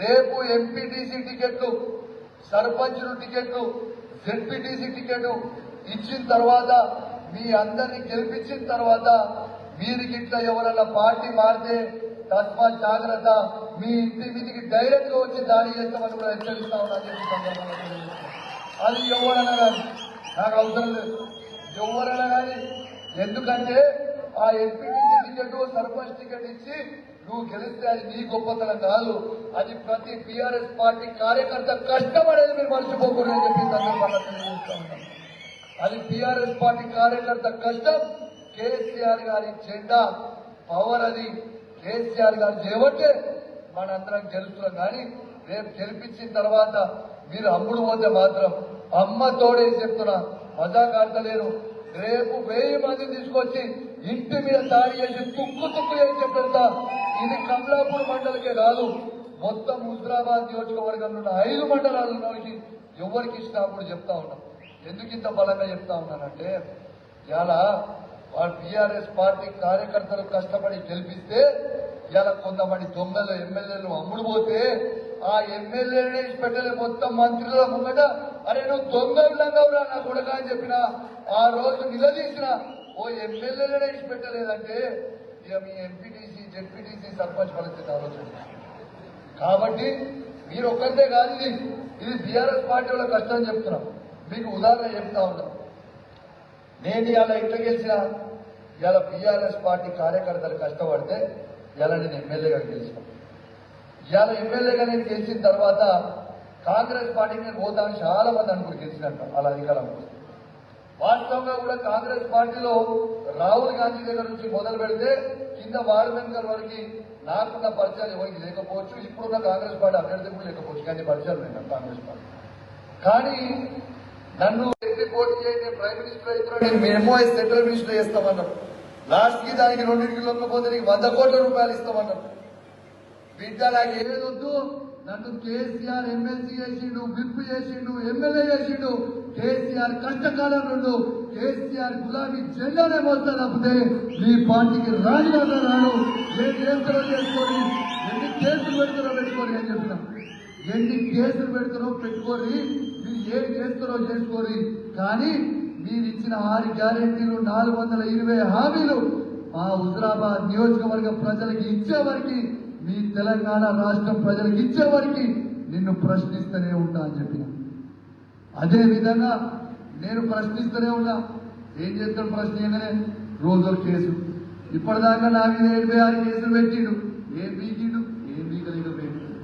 రేపు ఎంపీటీసీ టికెట్లు సర్పంచులు టికెట్లు జెడ్పీటీసీ టికెట్ ఇచ్చిన తర్వాత మీ అందరినీ గెలిపించిన తర్వాత మీరు గిట్ల ఎవరైనా పార్టీ మారితే తస్మాత్ జాగ్రత్త మీ ఇంటి మీదికి డైరెక్ట్గా వచ్చి దాడి చేస్తామని కూడా హెచ్చరిస్తా ఉన్నా చెప్పి అది ఎవరన్నా కానీ నాకు అవసరం లేదు. ఎవరైనా కానీ ఎందుకంటే ఆ ఎంపీటీసీ టికెట్ సర్పంచ్ టికెట్ ఇచ్చి నువ్వు గెలిస్తే అది నీ గొప్పతనం కాదు. అది ప్రతి బీఆర్ఎస్ పార్టీ కార్యకర్త కష్టపడేది మీరు మర్చిపోకూడదు అని చెప్పి సందర్భంగా తెలియజేస్తా అది బీఆర్ఎస్ పార్టీ కార్యకర్త కష్టం. కేసీఆర్ గారి జెండా పవర్ అది. కేసీఆర్ గారు చేయబట్టే మనందరం గెలుస్తున్నాం కానీ రేపు గెలిపించిన తర్వాత మీరు అమ్ముడు పోతే మాత్రం అమ్మ తోడే చెప్తున్నా మజాక్ ఆడతలేరు. రేపు వెయ్యి మంది తీసుకొచ్చి ఇంటి మీద దాడి చేసి తుక్కు తుక్కు చేసి పెడతా ఇది కమలాపూర్ మండలికే కాదు మొత్తం హుజరాబాద్ నియోజకవర్గంలో ఉన్న ఐదు మండలాల ఎవరికి ఇష్టం కూడా చెప్తా ఉన్నాం. ఎందుకు ఇంత బలంగా చెప్తా ఉన్నానంటే ఇలా వాళ్ళు టీఆర్ఎస్ పార్టీ కార్యకర్తలు కష్టపడి గెలిపిస్తే ఇలా కొంతమంది దొంగలు ఎమ్మెల్యేలు అమ్ముడు పోతే ఆ ఎమ్మెల్యేనే పెట్టలే మొత్తం మంత్రుల ముంగట అరే నువ్వు దొంగలంగా నా కొడక అని చెప్పిన ఆ రోజు నిలదీసిన ఓ ఎమ్మెల్యేలనే పెట్టలేదంటే ఇక మీ ఎంపీటీసీ జెడ్పీటీసీ సర్పంచ్ పరిస్థితి ఆలోచన. కాబట్టి మీరు ఒక్కరితే కాదు ఇది. ఇది బీఆర్ఎస్ పార్టీ వాళ్ళ కష్టం చెప్తున్నాం. మీకు ఉదాహరణ చెప్తా ఉన్నాం. నేను ఇలా ఇట్లా గెలిచిన ఇలా బీఆర్ఎస్ పార్టీ కార్యకర్తలు కష్టపడితే ఇలా నేను ఎమ్మెల్యేగా గెలిచిన ఇవాళ ఎమ్మెల్యేగా నేను గెలిచిన తర్వాత కాంగ్రెస్ పార్టీకి నేను పోతాను చాలా మంది అనుకుని గెలిచినట్టు అలా అధికారం కోసం. వాస్తవంగా కూడా కాంగ్రెస్ పార్టీలో రాహుల్ గాంధీ దగ్గర నుంచి మొదలు పెడితే కింద వార్డు మెంబర్ వరకు నాకున్న పరిచయాలు ఎవరికి లేకపోవచ్చు ఇప్పుడున్న కాంగ్రెస్ పార్టీ అభ్యర్థి కూడా లేకపోవచ్చు కానీ పరిచయాలు ఉన్నాయి కాంగ్రెస్ పార్టీ. కానీ నన్ను ఎన్ని పోటీ చేయండి ప్రైమ్ మినిస్టర్ అవుతున్నాడు నేను మేము సెంట్రల్ మినిస్టర్ చేస్తామన్నారు. లాస్ట్కి దానికి రెండింటికి లొంగపోతే నీకు వంద కోట్ల రూపాయలు ఇస్తామన్నారు. బిడ్డ నాకు ఏది వద్దు నన్ను కేసీఆర్ ఎమ్మెల్సీ చేసిండు విప్ చేసిండు ఎమ్మెల్యే చేసిండు. కేసీఆర్ కష్టకాలం నుండు కేసీఆర్ గులాబీ జెండానే మోస్తా తప్పితే మీ పార్టీకి రాజీనామా రాడు ఏం కేసులో చేసుకొని ఎన్ని కేసులు పెడతారో పెట్టుకోని అని చెప్పినాం ఎన్ని కేసులు పెడుతున్నో పెట్టుకోరి మీరు ఏం చేస్తారో చేసుకోరి కానీ మీరు ఇచ్చిన ఆరు గ్యారెంటీలు నాలుగు వందల ఇరవై హామీలు మా హుజరాబాద్ నియోజకవర్గ ప్రజలకు ఇచ్చేవరకు మీ తెలంగాణ రాష్ట్రం ప్రజలకు ఇచ్చేవరకు నిన్ను ప్రశ్నిస్తూనే ఉంటా అని చెప్పిన. అదే విధంగా నేను ప్రశ్నిస్తూనే ఉన్నా. ఏం చేస్తాడు ప్రశ్నించగానే రోజుల కేసు. ఇప్పటిదాకా నా మీద ఎనభై ఆరు కేసులు పెట్టిండు. ఏ మీకు